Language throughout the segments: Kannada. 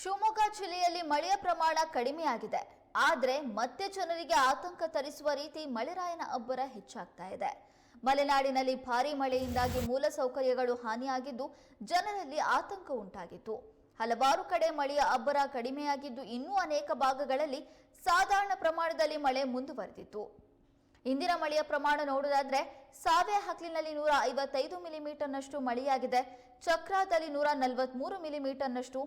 ಶಿವಮೊಗ್ಗ ಜಿಲ್ಲೆಯಲ್ಲಿ ಮಳೆಯ ಪ್ರಮಾಣ ಕಡಿಮೆಯಾಗಿದೆ. ಆದರೆ ಮತ್ತೆ ಜನರಿಗೆ ಆತಂಕ ತರಿಸುವ ರೀತಿ ಮಳೆರಾಯನ ಅಬ್ಬರ ಹೆಚ್ಚಾಗ್ತಾ ಇದೆ. ಮಲೆನಾಡಿನಲ್ಲಿ ಭಾರಿ ಮಳೆಯಿಂದಾಗಿ ಮೂಲಸೌಕರ್ಯಗಳು ಹಾನಿಯಾಗಿದ್ದು ಜನರಲ್ಲಿ ಆತಂಕ ಉಂಟಾಗಿತ್ತು. ಹಲವಾರು ಕಡೆ ಮಳೆಯ ಅಬ್ಬರ ಕಡಿಮೆಯಾಗಿದ್ದು ಇನ್ನೂ ಅನೇಕ ಭಾಗಗಳಲ್ಲಿ ಸಾಧಾರಣ ಪ್ರಮಾಣದಲ್ಲಿ ಮಳೆ ಮುಂದುವರೆದಿತ್ತು. ಇಂದಿನ ಮಳೆಯ ಪ್ರಮಾಣ ನೋಡುವುದಾದ್ರೆ ಸಾವೆ ಹಕ್ಲಿನಲ್ಲಿ ನೂರ ಐವತ್ತೈದು ಮಿಲಿಮೀಟರ್ನಷ್ಟು ಮಳೆಯಾಗಿದೆ. ಚಕ್ರಾದಲ್ಲಿ ನೂರ ನಲವತ್ಮೂರು ಮಿಲಿಮೀಟರ್ನಷ್ಟು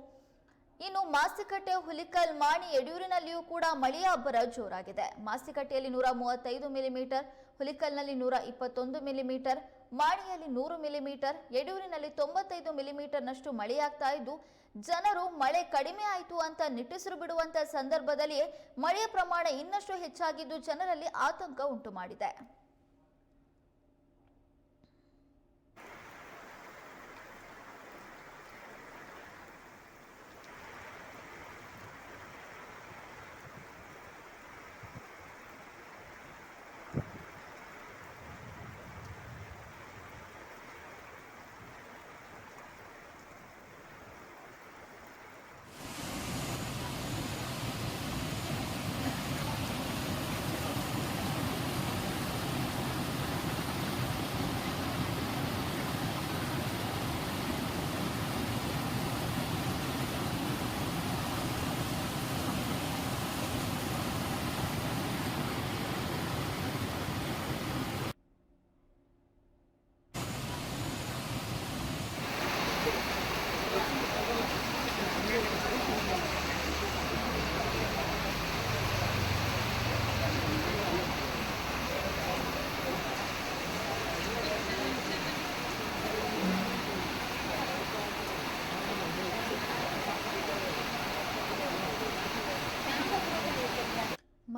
ಇನ್ನು ಮಾಸಿಕಟ್ಟೆ ಹುಲಿಕಲ್ ಮಾಣಿ ಯಡಿಯೂರಿನಲ್ಲಿಯೂ ಕೂಡ ಮಳೆಯ ಅಬ್ಬರ ಜೋರಾಗಿದೆ. ಮಾಸಿಕಟ್ಟೆಯಲ್ಲಿ ನೂರ ಮೂವತ್ತೈದು ಮಿಲಿಮೀಟರ್ ಹುಲಿಕಲ್ನಲ್ಲಿ ನೂರ ಇಪ್ಪತ್ತೊಂದು ಮಿಲಿಮೀಟರ್ ಮಾಣಿಯಲ್ಲಿ ನೂರು ಮಿಲಿಮೀಟರ್ ಯಡಿಯೂರಿನಲ್ಲಿ ತೊಂಬತ್ತೈದು ಮಿಲಿಮೀಟರ್ನಷ್ಟು ಮಳೆಯಾಗ್ತಾ ಇದ್ದು, ಜನರು ಮಳೆ ಕಡಿಮೆ ಆಯಿತು ಅಂತ ನಿಟ್ಟುಸಿರು ಬಿಡುವಂತಹ ಸಂದರ್ಭದಲ್ಲಿಯೇ ಮಳೆಯ ಪ್ರಮಾಣ ಇನ್ನಷ್ಟು ಹೆಚ್ಚಾಗಿದ್ದು ಜನರಲ್ಲಿ ಆತಂಕ ಉಂಟು ಮಾಡಿದೆ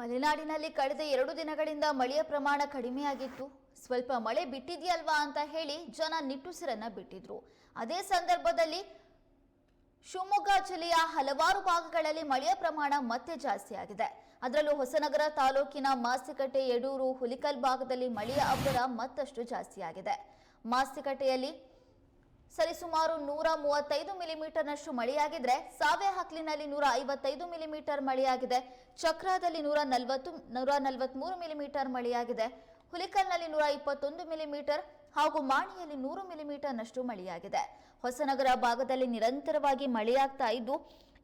ಮಲೆನಾಡಿನಲ್ಲಿ ಕಳೆದ ಎರಡು ದಿನಗಳಿಂದ ಮಳೆಯ ಪ್ರಮಾಣ ಕಡಿಮೆಯಾಗಿತ್ತು. ಸ್ವಲ್ಪ ಮಳೆ ಬಿಟ್ಟಿದೆಯಲ್ವಾ ಅಂತ ಹೇಳಿ ಜನ ನಿಟ್ಟುಸಿರನ್ನ ಬಿಟ್ಟಿದ್ರು. ಅದೇ ಸಂದರ್ಭದಲ್ಲಿ ಶಿವಮೊಗ್ಗ ಜಿಲ್ಲೆಯ ಹಲವಾರು ಭಾಗಗಳಲ್ಲಿ ಮಳೆಯ ಪ್ರಮಾಣ ಮತ್ತೆ ಜಾಸ್ತಿಯಾಗಿದೆ ಅದರಲ್ಲೂ ಹೊಸನಗರ ತಾಲೂಕಿನ ಮಾಸ್ತಿಕಟ್ಟೆ, ಯಡೂರು, ಹುಲಿಕಲ್ ಭಾಗದಲ್ಲಿ ಮಳೆಯ ಅಬ್ಬರ ಮತ್ತಷ್ಟು ಜಾಸ್ತಿಯಾಗಿದೆ ಮಾಸ್ತಿಕಟ್ಟೆಯಲ್ಲಿ ಸರಿಸುಮಾರು ನೂರ ಮೂವತ್ತೈದು ಮಿಲಿಮೀಟರ್ನಷ್ಟು ಮಳೆಯಾಗಿದ್ರೆ ಸಾವೆ ಹಕ್ಲಿನಲ್ಲಿ ನೂರ ಐವತ್ತೈದು ಮಿಲಿಮೀಟರ್ ಮಳೆಯಾಗಿದೆ. ಚಕ್ರದಲ್ಲಿ ನೂರ ನಲವತ್ತು, ನೂರ ನಲವತ್ಮೂರು ಮಿಲಿಮೀಟರ್ ಮಳೆಯಾಗಿದೆ. ಹುಲಿಕಲ್ನಲ್ಲಿ ನೂರ ಇಪ್ಪತ್ತೊಂದು ಮಿಲಿಮೀಟರ್ ಹಾಗೂ ಮಾಣಿಯಲ್ಲಿ ನೂರು ಮಿಲಿಮೀಟರ್ನಷ್ಟು ಮಳೆಯಾಗಿದೆ. ಹೊಸನಗರ ಭಾಗದಲ್ಲಿ ನಿರಂತರವಾಗಿ ಮಳೆಯಾಗ್ತಾ ಇದ್ದು,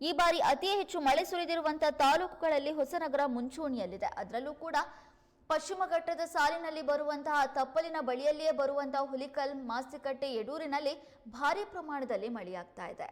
ಈ ಬಾರಿ ಅತಿ ಹೆಚ್ಚು ಮಳೆ ಸುರಿದಿರುವಂತಹ ತಾಲೂಕುಗಳಲ್ಲಿ ಹೊಸನಗರ ಮುಂಚೂಣಿಯಲ್ಲಿದೆ. ಅದರಲ್ಲೂ ಕೂಡ ಪಶ್ಚಿಮ ಘಟ್ಟದ ಸಾಲಿನಲ್ಲಿ ಬರುವಂತಹ ತಪ್ಪಲಿನ ಬಳಿಯಲ್ಲಿಯೇ ಬರುವಂತಹ ಹುಲಿಕಲ್ ಮಾಸ್ತಿಕಟ್ಟೆ ಯಡೂರಿನಲ್ಲಿ ಭಾರಿ ಪ್ರಮಾಣದಲ್ಲಿ ಮಳೆಯಾಗ್ತಾ ಇದೆ.